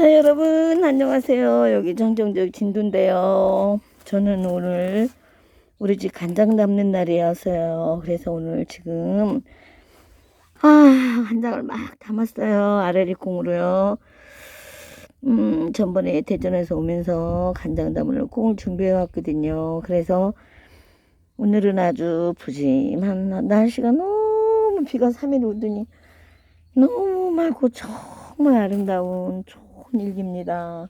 자 여러분 안녕하세요. 여기 정정적 진두인데요. 저는 오늘 우리 집 간장 담는 날이어서요. 그래서 오늘 지금 아 간장을 막 담았어요. 아래리 콩으로요. 음 전번에 대전에서 오면서 간장 담을 콩을 준비해 왔거든요. 그래서 오늘은 아주 푸짐한 날씨가 너무 비가 3일 오더니 너무 맑고 정말 아름다운 일기입니다.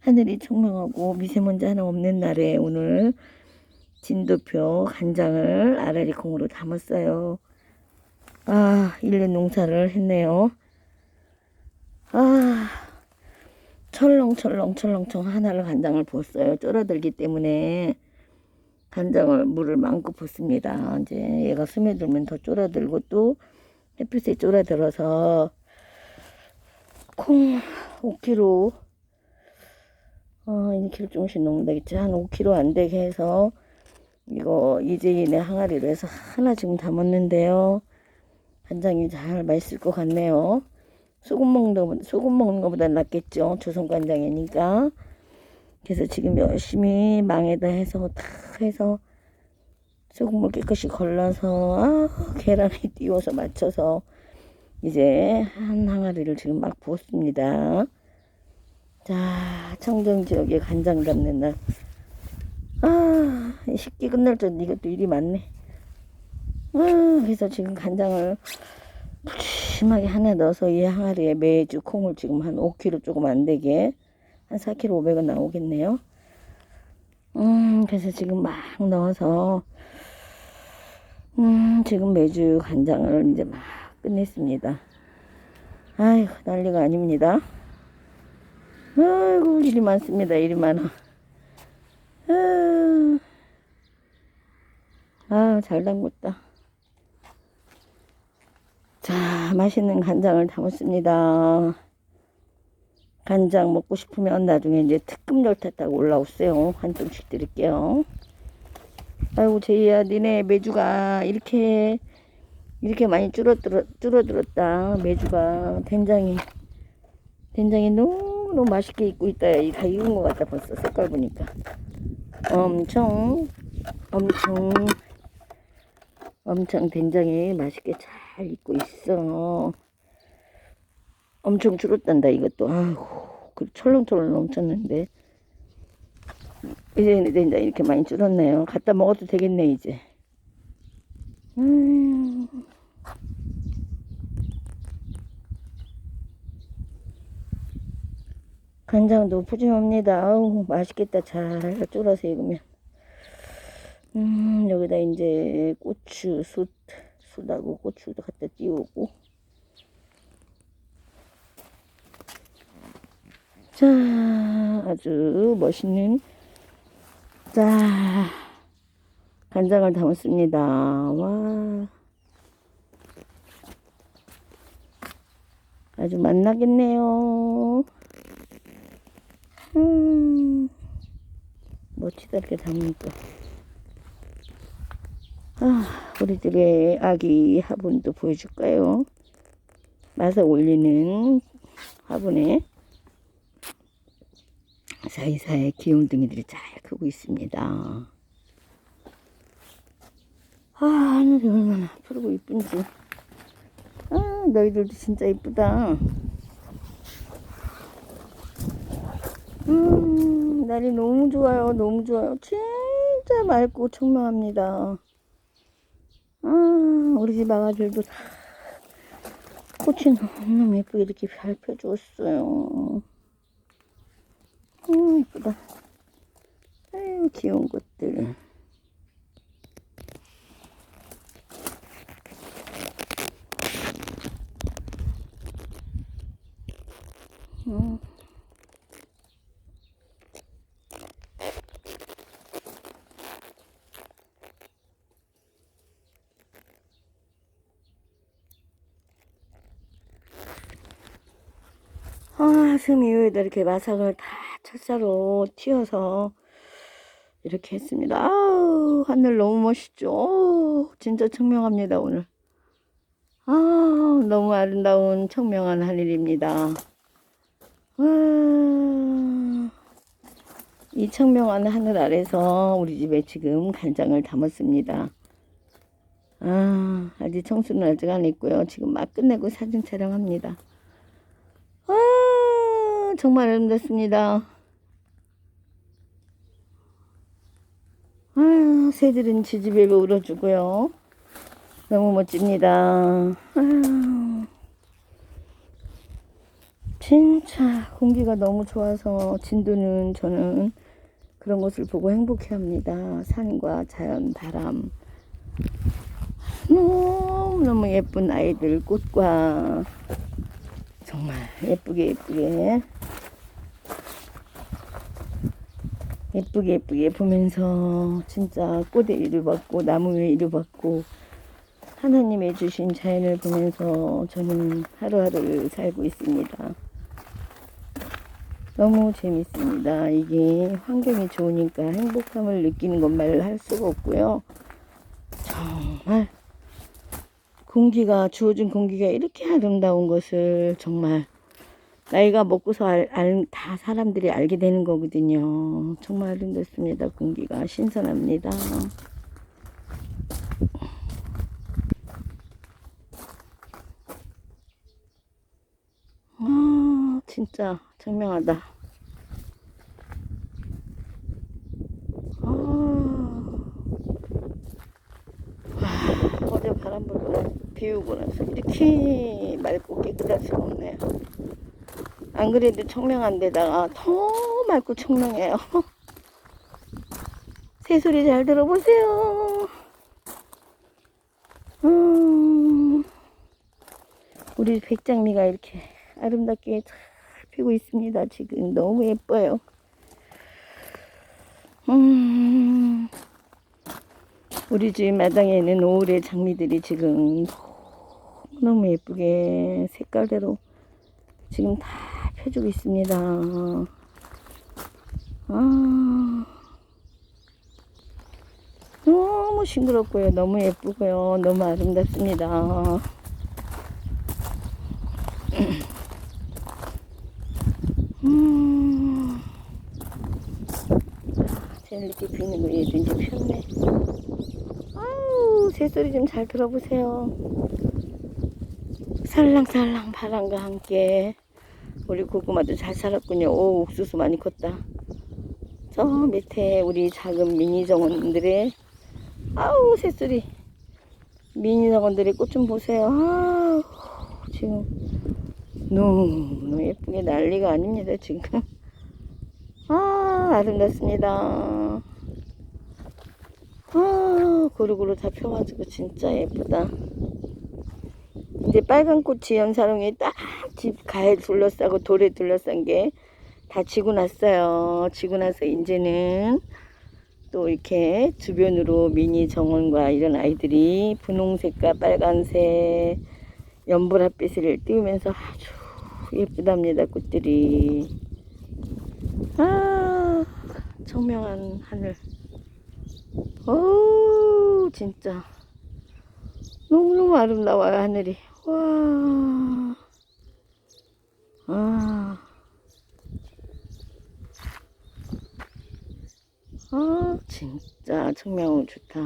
하늘이 청명하고 미세먼지 하나 없는 날에 오늘 진도표 간장을 아라리 콩으로 담았어요. 아, 1년 농사를 했네요. 아, 철렁철렁 철렁철렁 하나를 간장을 부었어요. 쫄아들기 때문에 간장을 물을 많고 붓습니다. 이제 얘가 스며들면 더 쫄아들고 또 햇빛에 쫄아들어서 콩 5kg 어 2kg 조금씩 넣으면 되겠지. 한 5kg 안 되게 해서 이거 이재인의 항아리로 해서 하나 지금 담았는데요. 간장이 잘 맛있을 것 같네요. 소금 먹는 거 소금 먹는 것보다 낫겠죠. 조선 간장이니까. 그래서 지금 열심히 망에다 해서 다 해서 소금을 깨끗이 걸러서 아, 계란에 띄워서 맞춰서 이제 한 항아리를 지금 막 부었습니다. 자, 청정 지역에 간장 담는 날. 아, 식기 끝날 전 이것도 일이 많네. 아, 그래서 지금 간장을 푸짐하게 하나 넣어서 이 항아리에 매주 콩을 지금 한 5kg 조금 안 되게 한 4kg 500원 나오겠네요. 음, 그래서 지금 막 넣어서 음, 지금 매주 간장을 이제 막 끝냈습니다. 아이고, 난리가 아닙니다. 아이고, 일이 많습니다. 일이 많아. 아, 아, 잘 담궜다. 자, 맛있는 간장을 담았습니다. 간장 먹고 싶으면 나중에 이제 특급 열탔다고 올라오세요. 한 점씩 드릴게요. 아이고 제이야 니네 메주가 이렇게 이렇게 많이 줄어들어, 줄어들었다 메주가. 된장이 된장이 너무 맛있게 익고 있다. 다 익은 것 같다 벌써 색깔 보니까. 엄청 엄청 엄청 된장이 맛있게 잘 익고 있어. 엄청 줄었단다 이것도. 그 철렁철렁 넘쳤는데. 이제 이제 이렇게 많이 줄었네요. 갖다 먹어도 되겠네 이제. 음. 간장도 푸짐합니다. 아우 맛있겠다. 잘 졸아서 익으면. 음 여기다 이제 고추 숯 숯하고 고추도 갖다 띄우고. 자 아주 멋있는 자, 간장을 담았습니다. 와. 아주 맛나겠네요. 음, 멋지다, 이렇게 담으니까. 아, 우리들의 아기 화분도 보여줄까요? 맛을 올리는 화분에 사이사이 귀염둥이들이 잘 크고 있습니다. 아, 하늘이 얼마나 푸르고 이쁜지. 아, 너희들도 진짜 이쁘다. 음, 날이 너무 좋아요. 너무 좋아요. 진짜 맑고 청명합니다. 아, 우리 집 아가들도 다 꽃이 너무 예쁘게 이렇게 잘 펴주었어요. 음, 이쁘다. 아유, 귀여운 것들. 아, 슴 이후에도 이렇게 마삭을 다 철사로 튀어서 이렇게 했습니다. 아우, 하늘 너무 멋있죠? 오, 진짜 청명합니다, 오늘. 아, 너무 아름다운 청명한 하늘입니다. 와, 이 청명한 하늘 아래서 우리 집에 지금 간장을 담았습니다. 아, 아직 청소는 아직 안 했고요. 지금 막 끝내고 사진 촬영합니다. 아, 정말 아름답습니다. 아, 새들은 지지배에 울어주고요. 너무 멋집니다. 아, 진짜 공기가 너무 좋아서 진도는 저는 그런 것을 보고 행복해합니다. 산과 자연, 바람. 너무너무 예쁜 아이들, 꽃과 정말 예쁘게 예쁘게 예쁘게 예쁘게 보면서 진짜 꽃에 이루 받고 나무에 이루 받고 하나님의 주신 자연을 보면서 저는 하루하루를 살고 있습니다. 너무 재밌습니다. 이게 환경이 좋으니까 행복함을 느끼는 것 말을 할 수가 없고요. 정말 공기가 주어진 공기가 이렇게 아름다운 것을 정말 나이가 먹고서 알, 알- 다 사람들이 알게 되는 거거든요. 정말 아름답습니다. 공기가 신선합니다. 아, 진짜 청명하다. 아, 와, 어제 바람 나, 비 오고 나서 이렇게 맑고 깨끗할 수가 없네요. 안 그래도 청명한 데다가 더 맑고 청명해요. 새소리 잘 들어보세요. 음, 우리 백장미가 이렇게 아름답게 잘 피고 있습니다. 지금 너무 예뻐요. 음, 우리 집 마당에 있는 오울의 장미들이 지금 너무 예쁘게 색깔대로 지금 다 펴주고 있습니다. 아, 너무 싱그럽고요. 너무 예쁘고요. 너무 아름답습니다. 음, 제일 늦게 피는 거 얘도 이제 폈네. 아우, 새 소리 좀 잘 들어보세요. 살랑살랑 바람과 함께 우리 고구마도 잘 살았군요. 오, 옥수수 많이 컸다. 저 밑에 우리 작은 미니 정원들의 아우 새소리 미니 정원들의 꽃 좀 보세요. 아우 지금 너무 예쁘게 난리가 아닙니다 지금. 아 아름답습니다. 아 고루고루 다 펴가지고 진짜 예쁘다. 이제 빨간 꽃이 연사롱에 딱집 가에 둘러싸고 돌에 둘러싼 게 다 지고 났어요. 지고 나서 이제는 또 이렇게 주변으로 미니 정원과 이런 아이들이 분홍색과 빨간색 연보라빛을 띄우면서 아주 예쁘답니다. 꽃들이. 아, 청명한 하늘. 오, 진짜. 너무너무 아름다워요, 하늘이. 와. 아. 아, 진짜 청명은 좋다.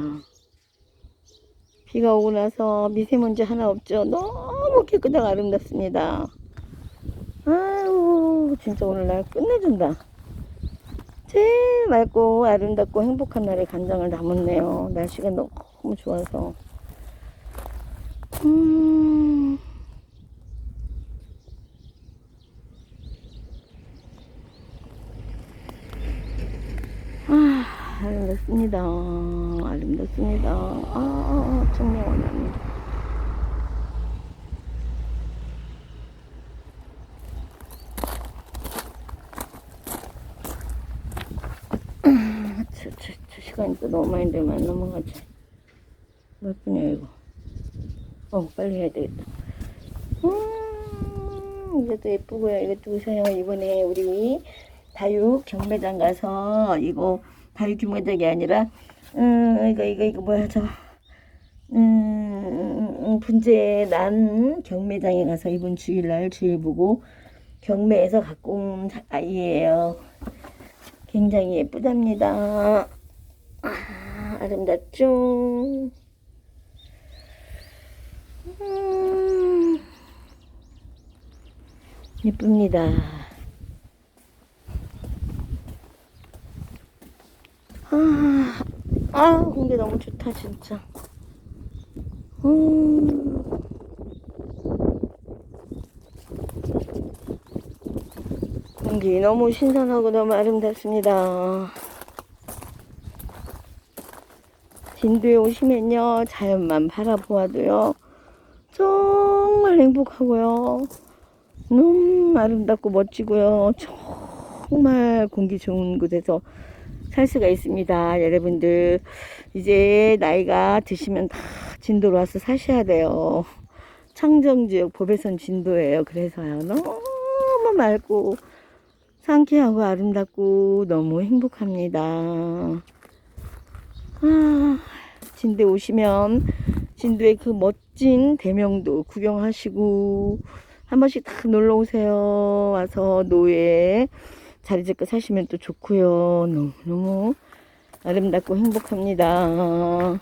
비가 오고 나서 미세먼지 하나 없죠? 너무 깨끗하고 아름답습니다. 아유, 진짜 오늘 날 끝내준다. 제일 맑고 아름답고 행복한 날에 간장을 담았네요. 날씨가 너무 좋아서. 음. 아, 아름답습니다. 아름답습니다. 아, 아, 아. 아, 저 시간이 또 너무 많이 되면 안 넘어가지. 몇 분이야, 이거? 어, 빨리 해야 되겠다. 음, 이것도 예쁘고요. 이것도 보세요. 이번에 우리 다육 경매장 가서 이거 경매장이 아니라 음 이거 이거 이거 뭐야 저 음, 음, 분재 난 경매장에 가서 이번 주일날 주일 보고 경매에서 갖고 온 자- 아이예요. 굉장히 예쁘답니다. 아, 아름답죠? 음, 예쁩니다. 아, 아, 공기 너무 좋다, 진짜. 음. 공기 너무 신선하고 너무 아름답습니다. 진도에 오시면요, 자연만 바라보아도요, 정말 행복하고요, 너무 아름답고 멋지고요, 정말 공기 좋은 곳에서 살 수가 있습니다. 여러분들, 이제 나이가 드시면 다 진도로 와서 사셔야 돼요. 청정지역 법에선 진도예요. 그래서요, 너무 맑고, 상쾌하고 아름답고 너무 행복합니다. 아, 진도에 오시면 진도의 그 멋진 대명도 구경하시고 한 번씩 다 놀러 오세요. 와서 노예 자리 잡고 사시면 또 좋고요. 너무너무 아름답고 행복합니다.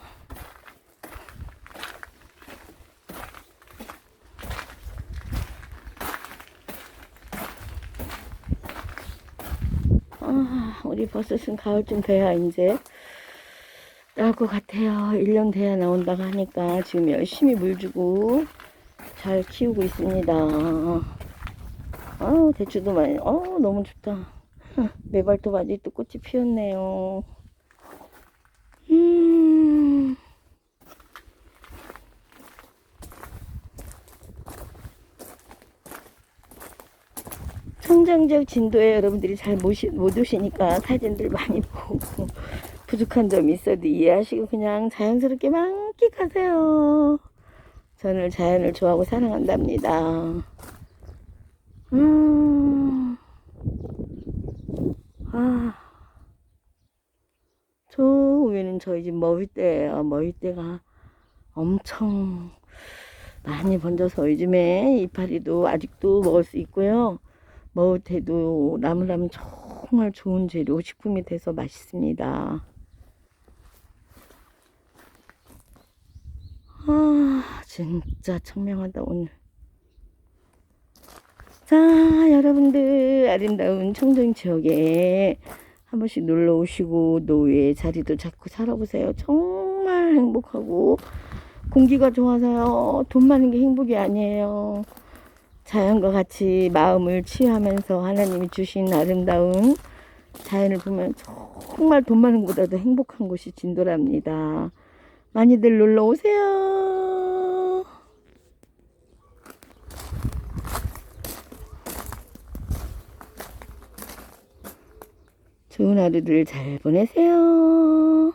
아, 우리 버섯은 가을쯤 돼야 이제 나올 것 같아요. 1년 돼야 나온다고 하니까 지금 열심히 물 주고 잘 키우고 있습니다. 아우, 대추도 많이, 어 너무 좋다. 메발톱 아직도 꽃이 피었네요. 음. 청정지역 진도에 여러분들이 잘 못 오시니까 사진들 많이 보고 부족한 점이 있어도 이해하시고 그냥 자연스럽게 만끽하세요. 저는 자연을 좋아하고 사랑한답니다. 음, 아, 저 위에는 저희 집 머위대예요. 머위대가 엄청 많이 번져서 요즘에 이파리도 아직도 먹을 수 있고요. 먹을 때도 나물하면 정말 좋은 재료 식품이 돼서 맛있습니다. 아, 진짜 청명하다, 오늘. 자, 여러분들, 아름다운 청정 지역에 한 번씩 놀러 오시고, 노예 자리도 잡고 살아보세요. 정말 행복하고, 공기가 좋아서요. 돈 많은 게 행복이 아니에요. 자연과 같이 마음을 치유하면서 하나님이 주신 아름다운 자연을 보면 정말 돈 많은 것보다도 행복한 곳이 진도랍니다. 많이들 놀러 오세요. 좋은 하루들 잘 보내세요.